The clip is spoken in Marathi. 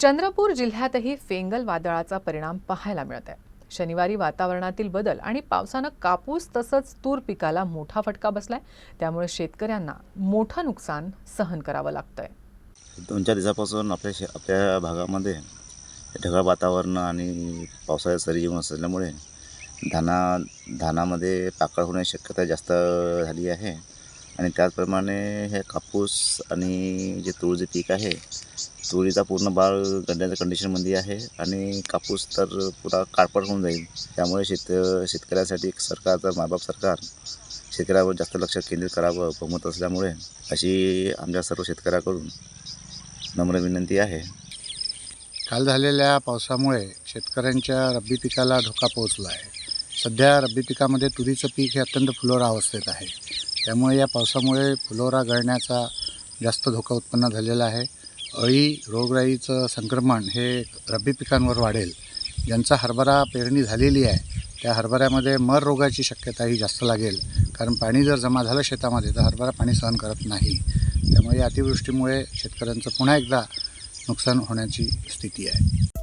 चंद्रपूर जिल्ह्यातही फेंगल वादळाचा परिणाम पाहायला मिळत आहे शनिवारी वातावरणातील बदल आणि पावसानं कापूस तसंच तूर पिकाला मोठा फटका बसलाय. त्यामुळे शेतकऱ्यांना मोठं नुकसान सहन करावं लागतंय. दोन चार दिवसापासून आपल्या शे आपल्या भागामध्ये ढगाळ वातावरण आणि पावसाळ्यात सरी येऊन असल्यामुळे धाना धानामध्ये पाकळ होण्याची शक्यता जास्त झाली आहे. आणि त्याचप्रमाणे हे कापूस आणि जे तूर जे पीक आहे तुरीचा पूर्ण बाळ गड्याच्या कंडिशनमध्ये आहे आणि कापूस तर पुरा काळपट होऊन जाईल. त्यामुळे शेत शेतकऱ्यांसाठी सरकारचं मायबाप सरकार. शेतकऱ्यावर जास्त लक्ष केंद्रित करावं बहुमत असल्यामुळे अशी आमच्या सर्व शेतकऱ्याकडून नम्र विनंती आहे. काल झालेल्या पावसामुळे शेतकऱ्यांच्या रब्बी पिकाला धोका पोहोचला आहे. सध्या रब्बी पिकामध्ये तुरीचं पीक हे अत्यंत फुलोरा अवस्थेत आहे. त्यामुळे या पावसामुळे फुलोरा गळण्याचा जास्त धोका उत्पन्न झालेला आहे. अळी रोगराईचं संक्रमण हे रब्बी पिकांवर वाढेल. ज्यांचा हरभरा पेरणी झालेली आहे त्या हरभऱ्यामध्ये मर रोगाची शक्यताही जास्त लागेल. कारण पाणी जर जमा झालं शेतामध्ये तर हरभरा पाणी सहन करत नाही. त्यामुळे अतिवृष्टीमुळे शेतकऱ्यांचं पुन्हा एकदा नुकसान होण्याची स्थिती आहे.